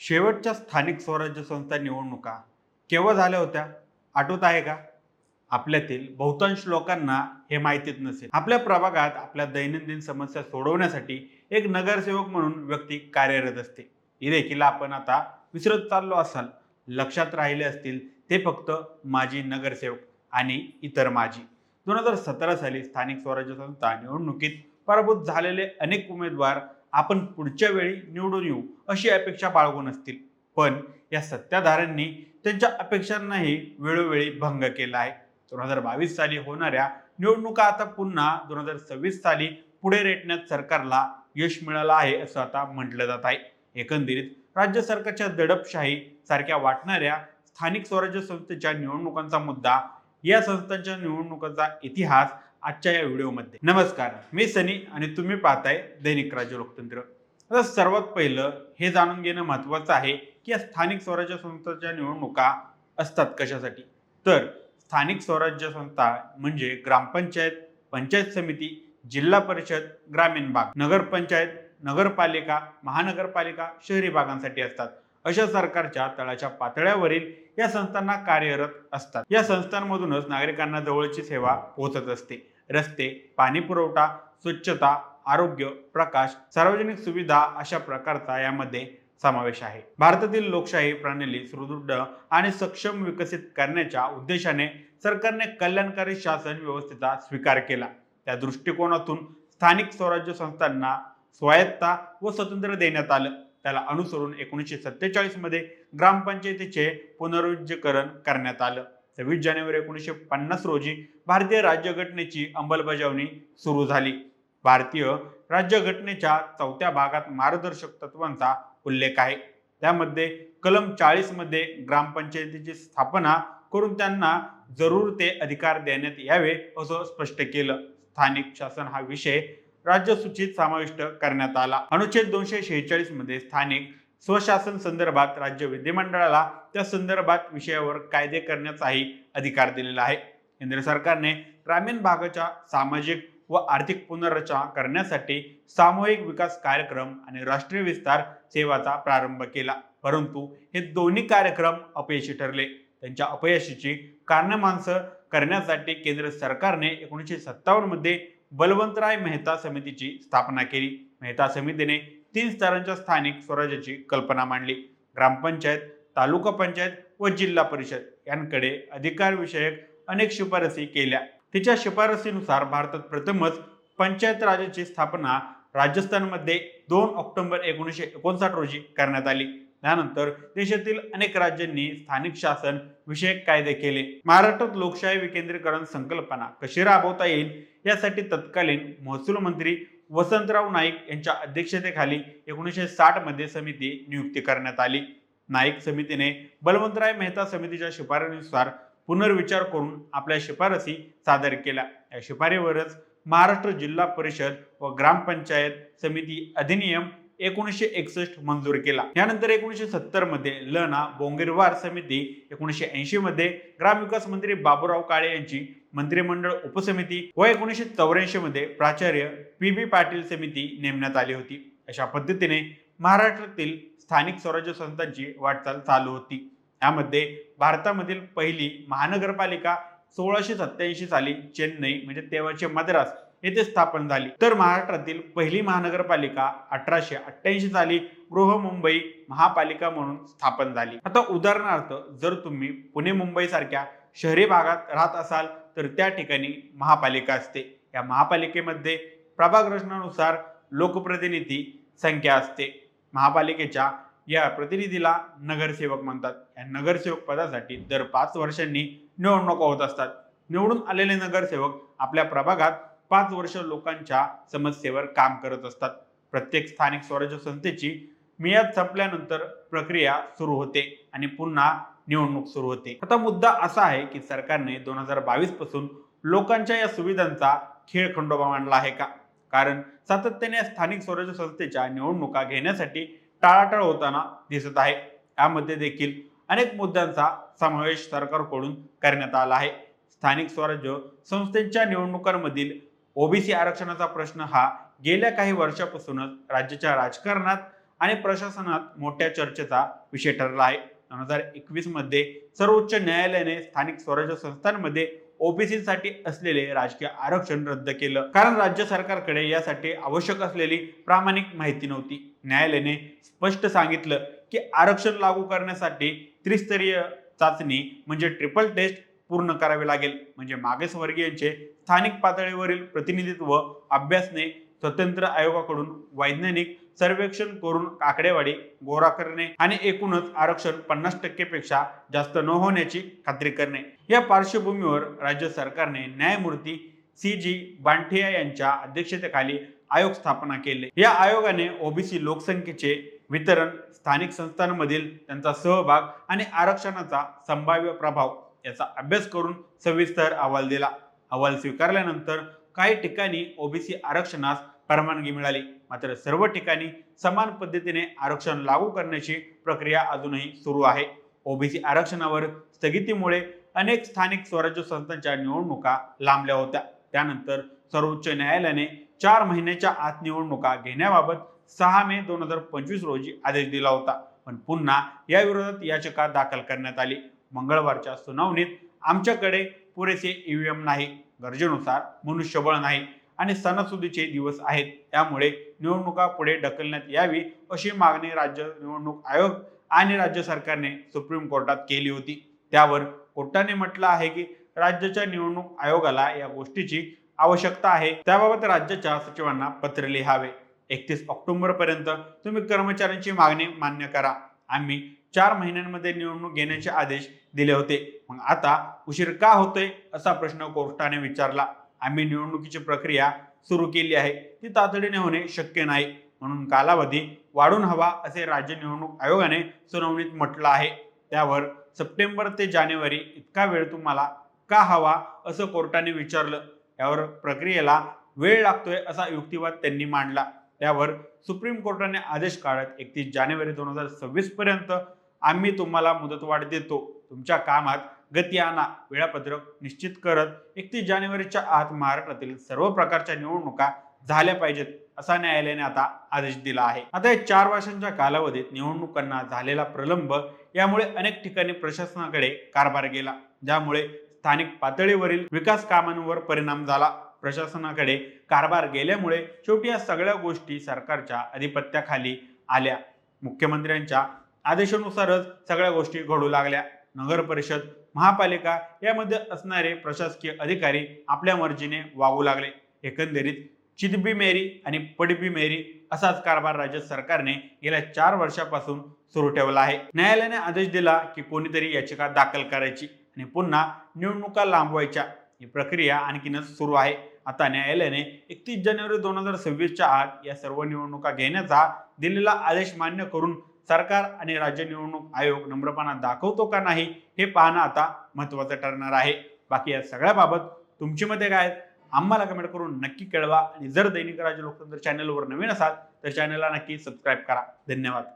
शेवटच्या स्थानिक स्वराज्य संस्था निवडणुका केव्हा झाल्या होत्या? आठवत आहे का? आपल्यातील बहुतांश लोकांना हे माहितीच नसेल. आपल्या प्रभागात आपल्या दैनंदिन समस्या सोडवण्यासाठी एक नगरसेवक म्हणून व्यक्ती कार्यरत असते. ही देखील आपण आता विसरत चाललो असाल. लक्षात राहिले असतील ते फक्त माजी नगरसेवक आणि इतर माजी. दोन हजार सतरा साली स्थानिक स्वराज्य संस्था निवडणुकीत पराभूत झालेले अनेक उमेदवार आपण पुढच्या वेळी निवडून येऊ अशी अपेक्षा बाळगून असतील. पण या सत्ताधाऱ्यांनी त्यांच्या अपेक्षांनाही वेळोवेळी भंग केला आहे. दोन हजार बावीस साली होणाऱ्या निवडणुका आता पुन्हा दोन हजार सव्वीस साली पुढे रेटण्यात सरकारला यश मिळालं आहे असं आता म्हटलं जात आहे. एकंदरीत राज्य सरकारच्या दडपशाही सारख्या वाटणाऱ्या स्थानिक स्वराज्य संस्थेच्या निवडणुकांचा मुद्दा या संस्थांच्या निवडणुकांचा इतिहास आजच्या या व्हिडिओमध्ये. नमस्कार मी सनी आणि तुम्ही पाहताय दैनिक राज्य लोकतंत्र. आता सर्वात पहिलं हे जाणून घेणं महत्वाचं आहे की या स्थानिक स्वराज्य संस्थांच्या निवडणुका असतात कशासाठी? तर स्थानिक स्वराज्य संस्था म्हणजे ग्रामपंचायत पंचायत समिती जिल्हा परिषद ग्रामीण भाग नगरपंचायत नगरपालिका महानगरपालिका शहरी भागांसाठी असतात. अशा सरकारच्या तळाच्या पातळ्यावरील या संस्थांना कार्यरत असतात. या संस्थांमधूनच नागरिकांना जवळची सेवा पोहोचत असते. रस्ते पाणी पुरवठा स्वच्छता आरोग्य प्रकाश सार्वजनिक सुविधा अशा प्रकारचा यामध्ये समावेश आहे. भारतातील लोकशाही प्रणाली सुदृढ आणि सक्षम विकसित करण्याच्या उद्देशाने सरकारने कल्याणकारी शासन व्यवस्थेचा स्वीकार केला. त्या दृष्टिकोनातून स्थानिक स्वराज्य संस्थांना स्वायत्ता व स्वतंत्र देण्यात आलं. त्याला अनुसरून एकोणीसशे सत्तेचाळीसमध्ये ग्रामपंचायतीचे पुनरुज्जीकरण करण्यात आलं. सव्वीस जानेवारी एकोणीसशे पन्नास रोजी भारतीय राज्यघटनेची अंमलबजावणी सुरू झाली. भारतीय राज्यघटनेच्या चौथ्या भागात मार्गदर्शक तत्वांचा उल्लेख आहे. त्यामध्ये कलम चाळीसमध्ये ग्रामपंचायतीची स्थापना करून त्यांना जरूर ते अधिकार देण्यात यावे असं स्पष्ट केलं. स्थानिक शासन हा विषय राज्यसूचीत समाविष्ट करण्यात आला. अनुच्छेद दोनशे शेहेचाळीसमध्ये स्थानिक स्वशासन संदर्भात राज्य विधिमंडळाला त्या संदर्भात विषयावर कायदे करण्याचाही अधिकार दिलेला आहे. केंद्र सरकारने ग्रामीण भागाच्या सामाजिक व आर्थिक पुनर्रचना करण्यासाठी सामूहिक विकास कार्यक्रम आणि राष्ट्रीय विस्तार सेवाचा प्रारंभ केला. परंतु हे दोन्ही कार्यक्रम अपयशी ठरले. त्यांच्या अपयशीची कारणामांसं करण्यासाठी केंद्र सरकारने एकोणीसशे सत्तावन्नमध्ये मध्ये बलवंतराय मेहता समितीची स्थापना केली. मेहता समितीने तीन स्तरांच्या स्थानिक स्वराज्याची कल्पना मांडली. ग्रामपंचायत तालुका पंचायत व जिल्हा परिषद यांकडे अधिकारविषयक अनेक शिफारसी केल्या. तिच्या शिफारसीनुसार भारतात प्रथमच पंचायत राजाची स्थापना राजस्थानमध्ये दोन ऑक्टोबर एकोणीसशे एकोणसाठ रोजी करण्यात आली. त्यानंतर देशातील अनेक राज्यांनी स्थानिक शासन विषयक कायदे केले. महाराष्ट्रात लोकशाही विकेंद्रीकरण संकल्पना कशी राबवता येईल यासाठी तत्कालीन महसूल मंत्री वसंतराव नाईक यांच्या अध्यक्षतेखाली एकोणीसशे साठमध्ये समिती नियुक्ती करण्यात आली. नाईक समितीने बलवंतराय मेहता समितीच्या शिफारसीनुसार पुनर्विचार करून आपल्या शिफारसी सादर केल्या. या शिफारीवरच महाराष्ट्र जिल्हा परिषद व ग्रामपंचायत समिती अधिनियम एकोणीसशे एकसष्ट मंजूर केला. यानंतर एकोणीसशे सत्तरमध्ये लना बोंगेरवार समिती एकोणीसशे ऐंशी मध्ये ग्रामविकास मंत्री बाबूराव काळे यांची मंत्रिमंडळ उपसमिती व एकोणीसशे चौऱ्याऐंशी मध्ये प्राचार्य पी बी पाटील समिती नेमण्यात आली होती. अशा पद्धतीने महाराष्ट्रातील स्थानिक स्वराज्य संस्थांची वाटचाल चालू होती. यामध्ये भारतामधील पहिली महानगरपालिका सोळाशे सत्याऐंशी साली चेन्नई म्हणजे तेव्हाचे मद्रास येथे स्थापन झाली. तर महाराष्ट्रातील पहिली महानगरपालिका अठराशे अठ्ठ्याऐंशी साली बृहमुंबई महापालिका म्हणून स्थापन झाली. आता उदाहरणार्थ जर तुम्ही पुणे मुंबई सारख्या शहरी भागात राहत असाल तर त्या ठिकाणी महापालिका असते. या महापालिकेमध्ये प्रभाग रचनानुसार लोकप्रतिनिधी संख्या असते. महापालिकेच्या या प्रतिनिधीला नगरसेवक म्हणतात. या नगरसेवक पदासाठी दर पाच वर्षांनी निवडणुका होत असतात. निवडून आलेले नगरसेवक आपल्या प्रभागात पाच वर्ष लोकांच्या समस्येवर काम करत असतात. प्रत्येक स्थानिक स्वराज्य संस्थेची मियाद संपल्यानंतर प्रक्रिया सुरू होते आणि पुन्हा निवडणूक सुरू होते. आता मुद्दा असा आहे की सरकारने दोन हजार बावीसपासून लोकांच्या या सुविधांचा खेळ खंडोबा मांडला आहे का? कारण सातत्याने स्थानिक स्वराज्य संस्थेच्या निवडणुका घेण्यासाठी टाळाटाळ होताना दिसत आहे. यामध्ये देखील अनेक मुद्द्यांचा समावेश सरकारकडून करण्यात आला आहे. स्थानिक स्वराज्य संस्थेच्या निवडणुकांमधील ओबीसी आरक्षणाचा प्रश्न हा गेल्या काही वर्षापासूनच राज्याच्या राजकारणात आणि प्रशासनात मोठ्या चर्चेचा विषय ठरला आहे. दोन हजार एकवीसमध्ये सर्वोच्च न्यायालयाने स्थानिक स्वराज्य संस्थांमध्ये ओबीसीसाठी असलेले राजकीय आरक्षण रद्द केलं. कारण राज्य सरकारकडे यासाठी आवश्यक असलेली प्रामाणिक माहिती नव्हती. न्यायालयाने स्पष्ट सांगितलं की आरक्षण लागू करण्यासाठी त्रिस्तरीय चाचणी म्हणजे ट्रिपल टेस्ट पूर्ण करावे लागेल. म्हणजे मागासवर्गीयांचे स्थानिक पातळीवरील प्रतिनिधित्व अभ्यासने स्वतंत्र आयोगाकडून वैज्ञानिक सर्वेक्षण करून आकडेवारी गोरा करणे आणि एकूणच आरक्षण पन्नास टक्केपेक्षा जास्त न होण्याची खात्री करणे. या पार्श्वभूमीवर राज्य सरकारने न्यायमूर्ती सी जी बांठिया यांच्या अध्यक्षतेखाली आयोग स्थापना केले. या आयोगाने ओबीसी लोकसंख्येचे वितरण स्थानिक संस्थांमधील त्यांचा सहभाग आणि आरक्षणाचा संभाव्य प्रभाव याचा अभ्यास करून सविस्तर अहवाल दिला. अहवाल स्वीकारल्यानंतर काही ठिकाणी ओबीसी आरक्षणास परवानगी मिळाली. मात्र सर्व ठिकाणी समान पद्धतीने आरक्षण लागू करण्याची प्रक्रिया अजूनही सुरू आहे. ओबीसी आरक्षणावर स्थगितीमुळे अनेक स्थानिक स्वराज्य संस्थांच्या निवडणुका लांबल्या होत्या. त्यानंतर सर्वोच्च न्यायालयाने चार महिन्याच्या आत निवडणुका घेण्याबाबत सहा मे दोन हजार पंचवीस रोजी आदेश दिला होता. पण पुन्हा या विरोधात याचिका दाखल करण्यात आली. मंगळवारच्या सुनावणीत आमच्याकडे पुरेसे ईव्हीएम नाही गरजेनुसार मनुष्यबळ नाही आणि सणासुदीचे दिवस आहेत. त्यामुळे निवडणुका पुढे ढकलण्यात यावी अशी मागणी राज्य निवडणूक आयोग आणि राज्य सरकारने सुप्रीम कोर्टात केली होती. त्यावर कोर्टाने म्हटलं आहे की राज्याच्या निवडणूक आयोगाला या गोष्टीची आवश्यकता आहे. त्याबाबत राज्याच्या सचिवांना पत्र लिहावे. एकतीस ऑक्टोबर पर्यंत तुम्ही कर्मचाऱ्यांची मागणी मान्य करा. आम्ही चार महिन्यांमध्ये निवडणूक घेण्याचे आदेश दिले होते. मग आता उशीर का होतोय असा प्रश्न कोर्टाने विचारला. आम्ही निवडणुकीची प्रक्रिया सुरू केली आहे. ती तातडीने होणे शक्य नाही. म्हणून कालावधी वाढून हवा असे राज्य निवडणूक आयोगाने सुनावणीत म्हटलं आहे. त्यावर सप्टेंबर ते जानेवारी इतका वेळ तुम्हाला का हवा असं कोर्टाने विचारलं. यावर प्रक्रियेला वेळ लागतोय असा युक्तिवाद त्यांनी मांडला. त्यावर सुप्रीम कोर्टाने आदेश काढत एकतीस जानेवारी दोन हजार सव्वीस पर्यंत आम्ही तुम्हाला मुदतवाढ देतो. तुमच्या कामात गती आणा वेळापत्रक निश्चित करत एकतीस जानेवारीच्या आत महाराष्ट्रातील सर्व प्रकारच्या निवडणुका झाल्या पाहिजेत असा न्यायालयाने आता आदेश दिला आहे. आता या चार वर्षांच्या कालावधीत निवडणुकांना झालेला प्रलंब यामुळे अनेक ठिकाणी प्रशासनाकडे कारभार गेला ज्यामुळे स्थानिक पातळीवरील विकास कामांवर परिणाम झाला. प्रशासनाकडे कारभार गेल्यामुळे शेवटी या सगळ्या गोष्टी सरकारच्या अधिपत्याखाली आल्या. मुख्यमंत्र्यांच्या आदेशानुसारच सगळ्या गोष्टी घडू लागल्या. नगर परिषद महापालिका यामध्ये असणारे प्रशासकीय अधिकारी आपल्या मर्जीने वागू लागले. एकंदरीत चितबी मेरी आणि पडबी मेरी असाच कारभार राज्य सरकारने गेल्या चार वर्षापासून सुरू ठेवला आहे. न्यायालयाने आदेश दिला की कोणीतरी याचिका दाखल करायची आणि पुन्हा निवडणुका लांबवायच्या. ही प्रक्रिया आणखीनच सुरू आहे. आता न्यायालयाने एकतीस जानेवारी दोन हजार सव्वीसच्या आत या सर्व निवडणुका घेण्याचा दिलेला आदेश मान्य करून सरकार आणि राज्य निवडणूक आयोग नम्रपणा दाखवतो का नाही हे पाहणं आता महत्वाचं ठरणार आहे. बाकी या सगळ्याबाबत तुमची मते काय आहेत? आम्हाला कमेंट करून नक्की कळवा. आणि जर दैनिक राज्य लोकतंत्र चॅनलवर नवीन असाल तर चॅनलला नक्की सबस्क्राईब करा. धन्यवाद.